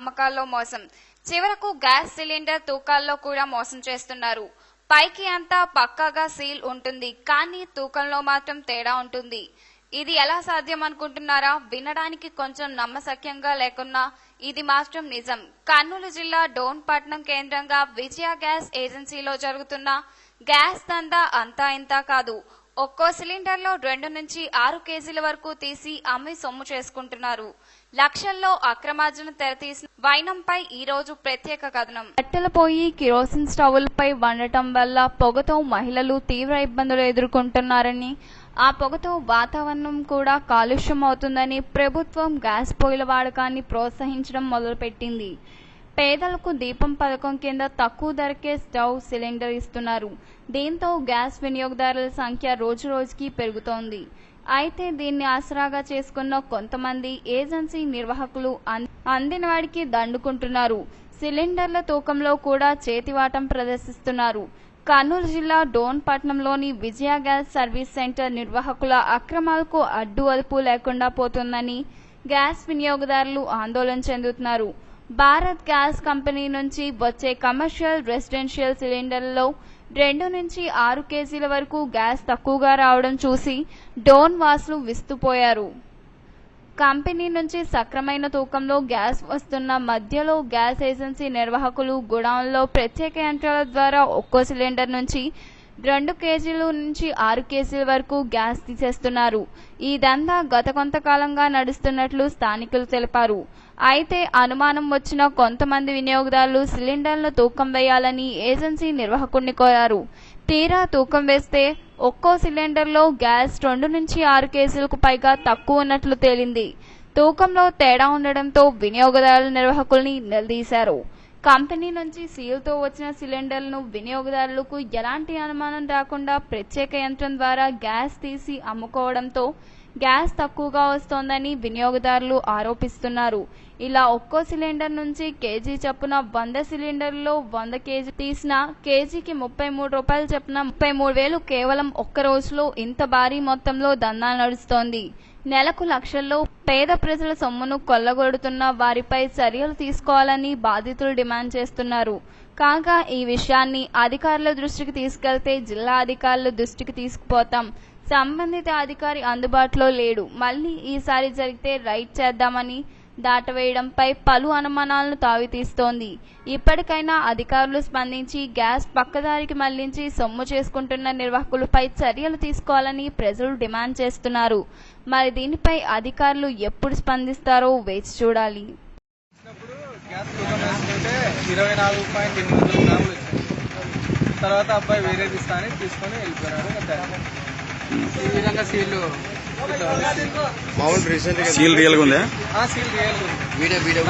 అమ్మకాల్లో మోసం. చివరకు గ్యాస్ సిలిండర్ తూకాల్లో కూడా మోసం చేస్తున్నారు. పైకి అంతా పక్కాగా సీల్ ఉంటుంది కానీ తూకంలో మాత్రం తేడా ఉంటుంది. ఇది ఎలా సాధ్యం అనుకుంటున్నారా? వినడానికి కొంచెం నమ్మసక్యంగా లేకున్నా ఇది మాత్రం నిజం. కర్నూలు జిల్లా డోన్పట్నం కేంద్రంగా విజయ గ్యాస్ ఏజెన్సీలో జరుగుతున్న గ్యాస్ దందా అంతా ఇంతా కాదు. ఒక్కో సిలిండర్లో రెండు నుంచి ఆరు కేజీల వరకు తీసి అమ్మి సొమ్ము చేసుకుంటున్నారు. లక్షల్లో అక్రమార్జన తెరతీసిన వైనంపై ఈ రోజు ప్రత్యేక కథనం. కట్టెల పోయి కిరోసిన్ స్టవ్లపై వండటం వల్ల పొగతో మహిళలు తీవ్ర ఇబ్బందులు ఎదుర్కొంటున్నారని ఆ పొగతో వాతావరణం కూడా కాలుష్యం అవుతుందని ప్రభుత్వం గ్యాస్ పొయ్యిల వాడకాన్ని ప్రోత్సహించడం మొదలుపెట్టింది. పేదలకు దీపం పథకం కింద తక్కువ ధరకే స్టవ్ సిలిండర్ ఇస్తున్నారు. దీంతో గ్యాస్ వినియోగదారుల సంఖ్య రోజు రోజుకి పెరుగుతోంది. అయితే దీన్ని ఆసరాగా చేసుకున్న కొంతమంది ఏజెన్సీ నిర్వాహకులు అందిన వాడికి దండుకుంటున్నారు. సిలిండర్ల తూకంలో కూడా చేతివాటం ప్రదర్శిస్తున్నారు. కర్నూలు జిల్లా డోన్ పట్నంలోని విజయ గ్యాస్ సర్వీస్ సెంటర్ నిర్వాహకుల అక్రమాలకు అడ్డు అదుపు లేకుండా పోతుందని గ్యాస్ వినియోగదారులు ఆందోళన చెందుతున్నారు. భారత్ గ్యాస్ కంపెనీ నుంచి వచ్చే కమర్షియల్ రెసిడెన్షియల్ సిలిండర్లలో రెండు నుంచి ఆరు కేజీల వరకు గ్యాస్ తక్కువగా రావడం చూసి డోన్ వాసులు విస్తుపోయారు. కంపెనీ నుంచి సక్రమైన తూకంలో గ్యాస్ వస్తున్న మధ్యలో గ్యాస్ ఏజెన్సీ నిర్వాహకులు గోడౌన్లో ప్రత్యేక యంత్రాల ద్వారా ఒక్కో సిలిండర్ నుంచి రెండు కేజీల నుంచి ఆరు కేజీల వరకు గ్యాస్ తీసేస్తున్నారు. ఈ దందా గత కొంతకాలంగా నడుస్తున్నట్లు స్థానికులు తెలిపారు. అయితే అనుమానం వచ్చిన కొంతమంది వినియోగదారులు సిలిండర్ల తూకం వేయాలని ఏజెన్సీ నిర్వాహకుడిని కోరారు. తీరా తూకం వేస్తే ఒక్కో సిలిండర్లో గ్యాస్ రెండు నుంచి ఆరు కేజీలకు పైగా తక్కువ ఉన్నట్లు తేలింది. తూకంలో తేడా ఉండడంతో వినియోగదారుల నిర్వాహకుల్ని నిలదీశారు. కంపెనీ నుంచి సీల్తో వచ్చిన సిలిండర్లను వినియోగదారులకు ఎలాంటి అనుమానం రాకుండా ప్రత్యేక యంత్రం ద్వారా గ్యాస్ తీసి అమ్ముకోవడంతో గ్యాస్ తక్కువగా వస్తోందని వినియోగదారులు ఆరోపిస్తున్నారు. ఇలా ఒక్కో సిలిండర్ నుంచి కేజీ చొప్పున వంద సిలిండర్లో వంద కేజీ తీసిన కేజీకి ముప్పై మూడు రూపాయలు చొప్పున ముప్పై మూడు వేలు కేవలం ఒక్క రోజులో ఇంత భారీ మొత్తంలో దందా నడుస్తోంది. నెలకు లక్షల్లో పేద ప్రజల సొమ్మును కొల్లగొడుతున్న వారిపై చర్యలు తీసుకోవాలని బాధితులు డిమాండ్ చేస్తున్నారు. కాగా ఈ విషయాన్ని అధికారుల దృష్టికి తీసుకెళ్తే జిల్లా అధికారుల దృష్టికి తీసుకుపోతాం. సంబంధిత అధికారి అందుబాటులో లేడు. మళ్ళీ ఈసారి జరిగితే రైడ్ చేద్దామని దాటవేయడంపై పలు అనుమానాలను తావితీస్తోంది. ఇప్పటికైనా అధికారులు స్పందించి గ్యాస్ పక్కదారికి మళ్ళించి సొమ్ము చేసుకుంటున్న నిర్వాహకులపై చర్యలు తీసుకోవాలని ప్రజలు డిమాండ్ చేస్తున్నారు. మరి దీనిపై అధికారులు ఎప్పుడు స్పందిస్తారో వేచి చూడాలి. ఇరవై నాలుగు పాయింట్ ఎనిమిది గ్రాములు తర్వాత అబ్బాయి వేరే తీస్తా అని తీసుకొని తయారు. ఈ విధంగా సీల్లు మామూలు రీసెంట్గా సీల్ రియల్గా ఉందా? ఆ సీల్ రియల్ వీడియో వీడియో